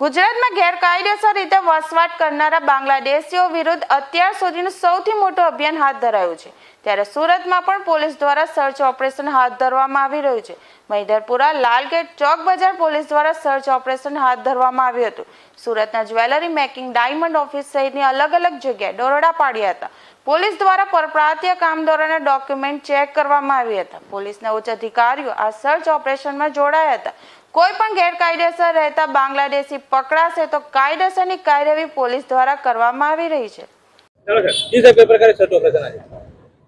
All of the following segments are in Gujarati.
ગુજરાતમાં ગેરકાયદેસર રીતે વસવાટ કરનારા બાંગ્લાદેશીઓ વિરુદ્ધ અત્યાર સુધીનું સૌથી મોટું અભિયાન હાથ ધરાયું છે. ત્યારે સુરતમાં પણ પોલીસ દ્વારા સર્ચ ઓપરેશન હાથ ધરવામાં આવી રહ્યું છે. મહિધરપુરા લાલગેટ ચોક બજાર પોલીસ દ્વારા સર્ચ ઓપરેશન હાથ ધરવામાં આવ્યું હતું. સુરતના જ્વેલરી મેકિંગ ડાયમંડ ઓફિસ સહિતની અલગ અલગ જગ્યાએ દરોડા પાડ્યા હતા. પોલીસ દ્વારા પરપ્રાંતીય કામદારોના ડોક્યુમેન્ટ ચેક કરવામાં આવ્યા હતા. પોલીસના ઉચ્ચ અધિકારીઓ આ સર્ચ ઓપરેશનમાં જોડાયા હતા. કોઈ પણ ગેરકાયદેસર રહેતા બાંગ્લાદેશી પકડાશે તો કાયદેસરની કાર્યવાહી પોલીસ દ્વારા કરવામાં આવી રહી છે.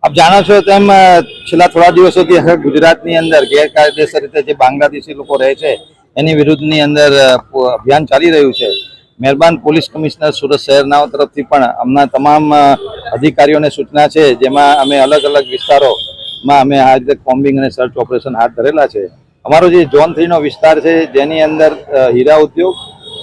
આપ જાણો છો તેમ છેલ્લા થોડા દિવસોથી ગુજરાતની અંદર ગેરકાયદેસર રીતે જે બાંગ્લાદેશી લોકો રહે છે એની વિરુદ્ધની અંદર અભિયાન ચાલી રહ્યું છે. મહેરબાન પોલીસ કમિશનર સુરત શહેરનાઓ તરફથી પણ અમના તમામ અધિકારીઓને સૂચના છે જેમાં અમે અલગ અલગ વિસ્તારોમાં અમે આ રીતે કોમ્બિંગ અને સર્ચ ઓપરેશન હાથ ધરેલા છે. અમારો જે ઝોન થ્રીનો વિસ્તાર છે, જેની અંદર હીરા ઉદ્યોગ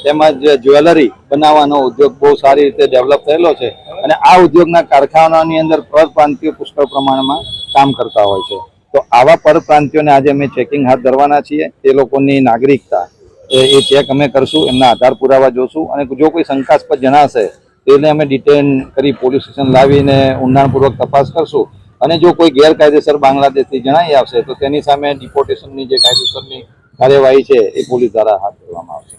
તેમજ જ્વેલરી બનાવવાનો ઉદ્યોગ બહુ સારી રીતે ડેવલપ થયેલો છે અને આ ઉદ્યોગના કારખાનાની અંદર પરપ્રાંતિયો પુષ્કળ પ્રમાણમાં કામ કરતા હોય છે. તો આવા પરપ્રાંતિયોને આજે અમે ચેકિંગ હાથ ધરવાના છીએ. તે લોકોની નાગરિકતા એ ચેક અમે કરશું, એમના આધાર પુરાવા જોશું અને જો કોઈ શંકાસ્પદ જણાશે તેને અમે ડિટેન કરી પોલીસ સ્ટેશન લાવીને ઊંડાણપૂર્વક તપાસ કરશું. અને જો કોઈ ગેરકાયદેસર બાંગ્લાદેશથી જણાઈ આવશે, તો તેની સામે ડિપોર્ટેશનની જે કાયદેસરની કાર્યવાહી છે, એ પોલીસ દ્વારા હાથ ધરવામાં આવશે.